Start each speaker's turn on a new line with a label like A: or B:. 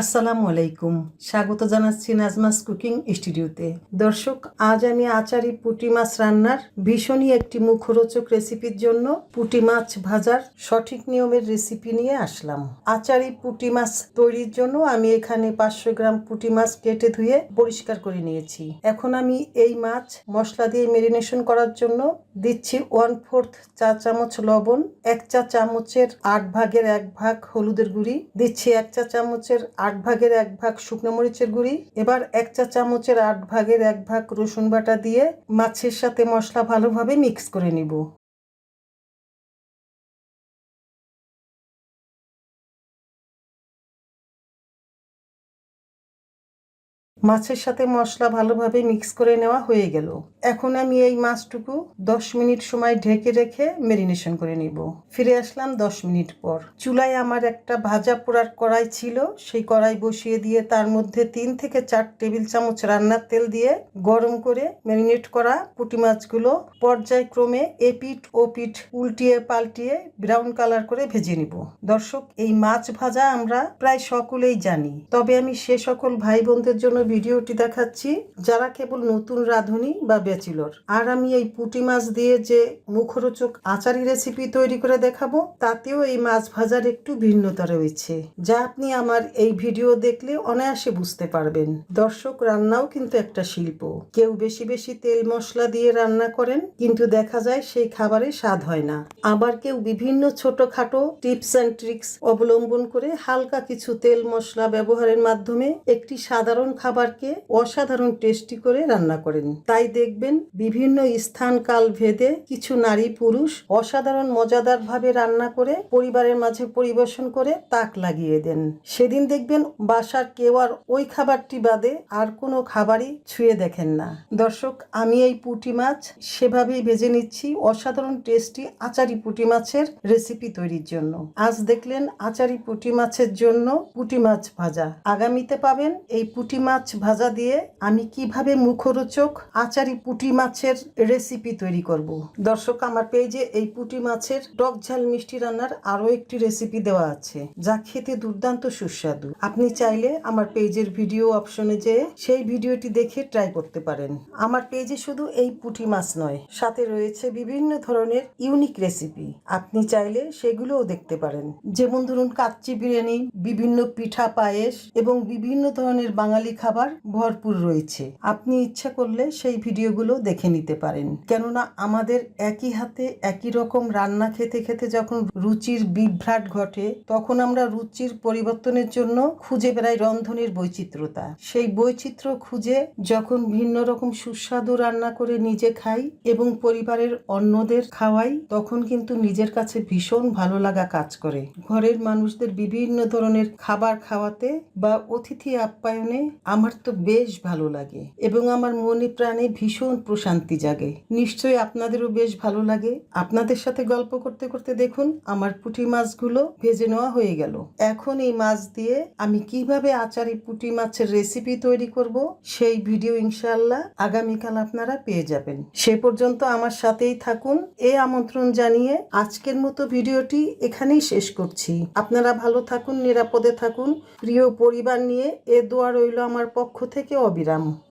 A: আসসালামু আলাইকুম। স্বাগত জানাচ্ছি নাজমাস কুকিং স্টুডিওতে। দর্শক, আজ আমি আচারি পুঁটি মাছ রান্নার ভীষণই একটি মুখরোচক রেসিপির জন্য পুঁটি মাছ ভাজার সঠিক নিয়মের রেসিপি নিয়ে আসলাম। আচারি পুঁটি মাছ তৈরির জন্য আমি এখানে পাঁচশো গ্রাম পুঁটি মাছ কেটে ধুয়ে পরিষ্কার করে নিয়েছি। এখন আমি এই মাছ মশলা দিয়ে মেরিনেশন করার জন্য দিচ্ছি ওয়ান ফোর্থ চা চামচ লবণ, এক চা চামচের আট ভাগের এক ভাগ হলুদের গুঁড়ি, দিচ্ছি এক চা চামচের আট ভাগের এক ভাগ শুকনো মরিচের গুঁড়ি। এবার এক চা চামচের আট ভাগের এক ভাগ রসুন বাটা দিয়ে মাছের সাথে মশলা ভালোভাবে মিক্স করে নিব। মাছের সাথে মশলা ভালোভাবে মিক্স করে নেওয়া হয়ে গেল। এখন আমি এই মাছটুকু দশ মিনিট সময় ঢেকে রেখে মেরিনেশন করে নিব। ফিরে আসলাম দশ মিনিট পর। চুলায় আমার একটা ভাজা পোড়ার কড়াই ছিল, সেই কড়াই বসিয়ে দিয়ে তার মধ্যে তিন থেকে চার টেবিল চামচ রান্নার তেল দিয়ে গরম করে ম্যারিনেট করা পুঁটি মাছগুলো পর্যায়ক্রমে এপিট ও পিঠ উল্টিয়ে পাল্টিয়ে ব্রাউন কালার করে ভেজে নিব। দর্শক, এই মাছ ভাজা আমরা প্রায় সকলেই জানি। তবে আমি সে সকল ভাই বোনদের জন্য ভিডিওটি দেখাচ্ছি, যারা কেবল নতুন রাঁধুনি বা ব্যাচেলর। আর আমি এই পুঁটি মাছ দিয়ে যে মুখরোচক আচারি রেসিপি তৈরি করে দেখাবো, তাতেও এই মাছ ভাজার একটু ভিন্নতা রয়েছে, যা আপনি আমার এই ভিডিও দেখলে অনায়াসে বুঝতে পারবেন। দর্শক, রান্নাও কিন্তু একটা শিল্প। কেউ বেশি বেশি তেল মশলা দিয়ে রান্না করেন, কিন্তু দেখা যায় সেই খাবারে স্বাদ হয় না। আবার কেউ বিভিন্ন ছোটখাটো টিপস অ্যান্ড ট্রিক্স অবলম্বন করে হালকা কিছু তেল মশলা ব্যবহারের মাধ্যমে একটি সাধারণ খাবারকে অসাধারণ টেস্টি করে রান্না করেন। তাই দেখবেন বিভিন্ন স্থান কাল ভেদে কিছু নারী পুরুষ অসাধারণ মজাদার ভাবে রান্না করে পরিবারের মাঝে পরিবেশন করে তাক লাগিয়ে দেন। সেদিন দেখবেন বাসার কেউ আর ওই খাবারটি বাদে আর কোনো খাবারই ছুঁয়ে দেখেন না। দর্শক, আমি এই পুঁটি মাছ সেভাবেই ভেজে নিচ্ছি অসাধারণ টেস্টি আচারি পুঁটি মাছের রেসিপি তৈরির জন্য। আজ দেখলেন আচারি পুঁটি মাছের জন্য পুঁটি মাছ ভাজা। আগামীতে পাবেন এই পুঁটি মাছ ভাজা দিয়ে আমি কীভাবে মুখরোচক আচারি পুঁটি মাছের রেসিপি তৈরি করব। দর্শক, আমার পেজে এই পুঁটি মাছের টক ঝাল মিষ্টি রান্নার আরও একটি রেসিপি দেওয়া আছে, যা খেতে দুর্দান্ত সুস্বাদু। আপনি চাইলে আমার পেজের ভিডিও অপশনে যেয়ে সেই ভিডিওটি দেখে ট্রাই করতে পারেন। আমার পেজে শুধু এই পুঁটি মাছ নয়, সাথে রয়েছে বিভিন্ন ধরনের ইউনিক রেসিপি আপনি চাইলে সেগুলোও দেখতে পারেন। যেমন ধরুন, কাচ্চি বিরিয়ানি, বিভিন্ন পিঠা পায়েস এবং বিভিন্ন ধরনের বাঙালি খাবার ভরপুর রয়েছে। আপনি ইচ্ছা করলে সেই ভিডিওগুলো দেখে নিতে পারেন। কেননা আমাদের একই হাতে একই রকম রান্না খেতে খেতে যখন রুচির বিভ্রাট ঘটে, তখন আমরা রুচির পরিবর্তনের জন্য খুঁজে বেড়াই রন্ধনের বৈচিত্র্যতা। সেই বৈচিত্র্য খুঁজে যখন ভিন্ন রকম সুস্বাদু রান্না করে নিজে খাই এবং পরিবারের অন্যদের খাওয়াই, তখন কিন্তু নিজের কাছে ভীষণ ভালো লাগা কাজ করে। ঘরের মানুষদের বিভিন্ন ধরনের খাবার খাওয়াতে বা অতিথি আপ্যায়নে আমার তো বেশ ভালো লাগে এবং আমার মনে প্রাণে ভীষণ প্রশান্তি জাগে। নিশ্চয়ই আপনাদেরও বেশ ভালো লাগে। আপনাদের সাথে গল্প করতে করতে দেখুন, আমার পুঁটি মাছগুলো ভেজে নেওয়া হয়ে গেল। এখন এই মাছ দিয়ে আমি কীভাবে আচারি পুঁটি মাছের রেসিপি তৈরি করব, সেই ভিডিও ইনশাল্লাহ আগামীকাল আপনারা পেয়ে যাবেন। সে পর্যন্ত আমার সাথেই থাকুন। এ আমন্ত্রণ জানিয়ে আজকের মতো ভিডিওটি এখানেই শেষ করছি। আপনারা ভালো থাকুন, নিরাপদে থাকুন। প্রিয় পরিবার নিয়ে এ দোয়া রইল আমার পক্ষ থেকে অবিরাম।